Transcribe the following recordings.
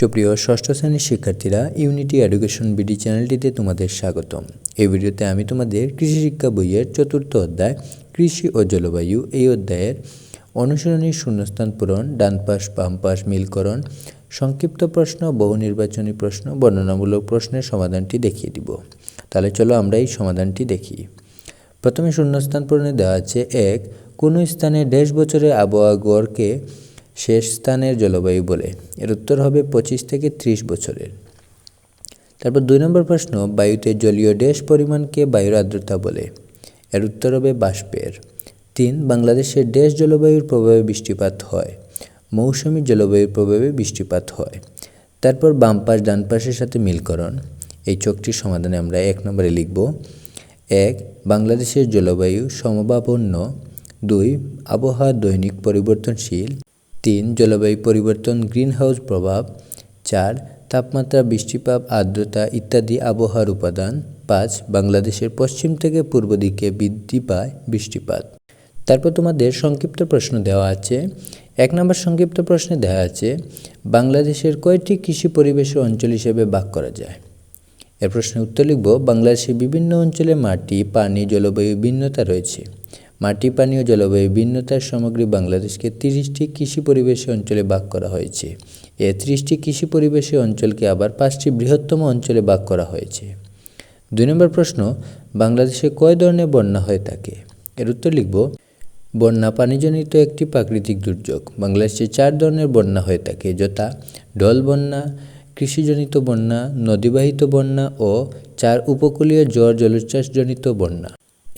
সুপ্রিয় ষষ্ঠ শ্রেণির শিক্ষার্থীরা ইউনিটি এডুকেশন বিডি চ্যানেলটিতে তোমাদের স্বাগতম। এই ভিডিওতে আমি তোমাদের কৃষি শিক্ষা বইয়ের চতুর্থ অধ্যায়, কৃষি ও জলবায়ু এই অধ্যায়ের অনুসরণী শূন্যস্থান পূরণ, ডান পাশ, বাম পাশ মিলকরণ, সংক্ষিপ্ত প্রশ্ন, বহু নির্বাচনী প্রশ্ন, বর্ণনামূলক প্রশ্নের সমাধানটি দেখিয়ে দিব। তাহলে চলো আমরা এই সমাধানটি দেখি। প্রথমে শূন্যস্থান পূরণে দেওয়া আছে, এক, কোনো স্থানে দেড় বছরের আবহাওয়া গড়কে শেষ স্থানের জলবায়ু বলে। এর উত্তর হবে পঁচিশ থেকে ত্রিশ বছরের। তারপর দুই নম্বর প্রশ্ন, বায়ুতে জলীয় ড্যাশ পরিমাণকে বায়ুর আর্দ্রতা বলে। এর উত্তর হবে বাষ্পের। তিন, বাংলাদেশের ড্যাশ জলবায়ুর প্রভাবে বৃষ্টিপাত হয়। মৌসুমী জলবায়ুর প্রভাবে বৃষ্টিপাত হয়। তারপর বাম পাশ, ডান পাশের সাথে মিলকরণ। এই চোখটির সমাধানে আমরা এক নম্বরে লিখব, এক, বাংলাদেশের জলবায়ু সমভাবন্য দুই, আবহাওয়া দৈনিক পরিবর্তনশীল। তিন, জলবায়ু পরিবর্তন, গ্রিনহাউস প্রভাব, চার, তাপমাত্রা, বৃষ্টিপাত, আর্দ্রতা ইত্যাদি আবহাওয়ার উপাদান, পাঁচ, বাংলাদেশের পশ্চিম থেকে পূর্ব দিকে বৃদ্ধি পায় বৃষ্টিপাত। তারপর তোমাদের সংক্ষিপ্ত প্রশ্ন দেওয়া আছে। এক নম্বর সংক্ষিপ্ত প্রশ্নে দেওয়া আছে, বাংলাদেশের কয়টি কৃষি পরিবেশ অঞ্চল হিসেবে ভাগ করা যায়? এর প্রশ্নের উত্তর লিখব, বাংলাদেশের বিভিন্ন অঞ্চলে মাটি, পানি, জলবায়ু ভিন্নতা রয়েছে। মাটি পানি ও জলবায়ু, ভিন্নতার সামগ্রী বাংলাদেশকে তিরিশটি কৃষি পরিবেশী অঞ্চলে ভাগ করা হয়েছে। এ ত্রিশটি কৃষি পরিবেশী অঞ্চলকে আবার পাঁচটি বৃহত্তম অঞ্চলে ভাগ করা হয়েছে। দুই নম্বর প্রশ্ন, বাংলাদেশে কয় ধরনের বন্যা হয়ে থাকে? এর উত্তর লিখব, বন্যা পানিজনিত একটি প্রাকৃতিক দুর্যোগ। বাংলাদেশে চার ধরনের বন্যা হয়ে থাকে, যথা ঢল বন্যা, কৃষিজনিত বন্যা, নদীবাহিত বন্যা ও চার উপকূলীয় জ্বর জলোচ্ছ্বাসজনিত বন্যা।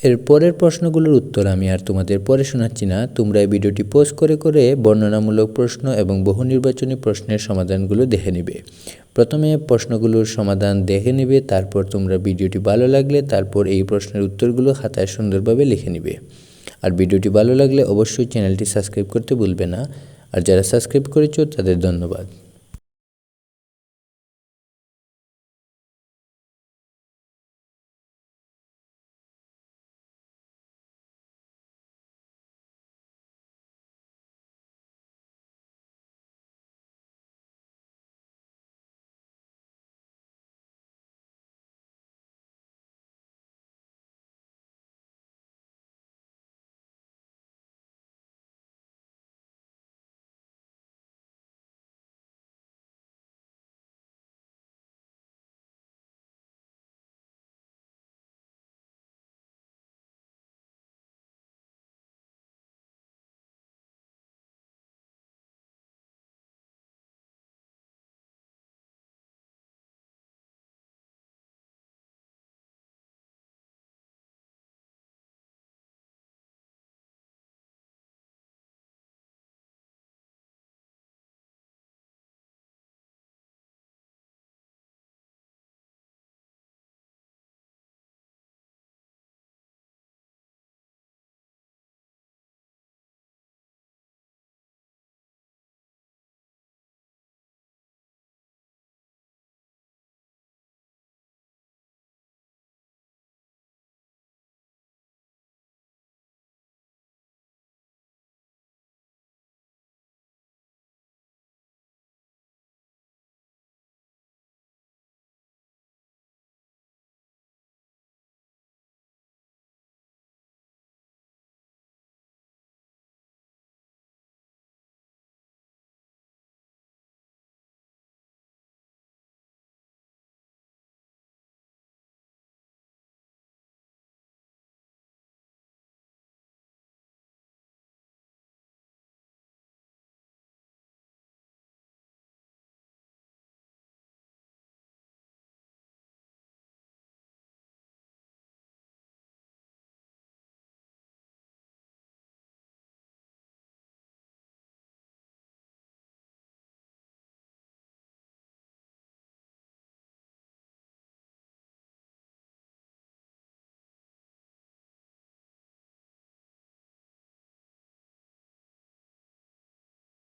এর পরের প্রশ্নগুলোর উত্তর আমি আর তোমাদের পরে শোনাচ্ছি না। তোমরা এই ভিডিওটি পোস্ট করে করে বর্ণনামূলক প্রশ্ন এবং বহু নির্বাচনী প্রশ্নের সমাধানগুলো দেখে নিবে। প্রথমে প্রশ্নগুলোর সমাধান দেখে নিবে, তারপর তোমরা ভিডিওটি ভালো লাগলে তারপর এই প্রশ্নের উত্তরগুলো খাতায় সুন্দরভাবে লিখে নিবে। আর ভিডিওটি ভালো লাগলে অবশ্যই চ্যানেলটি সাবস্ক্রাইব করতে ভুলবে না। আর যারা সাবস্ক্রাইব করেছ তাদের ধন্যবাদ।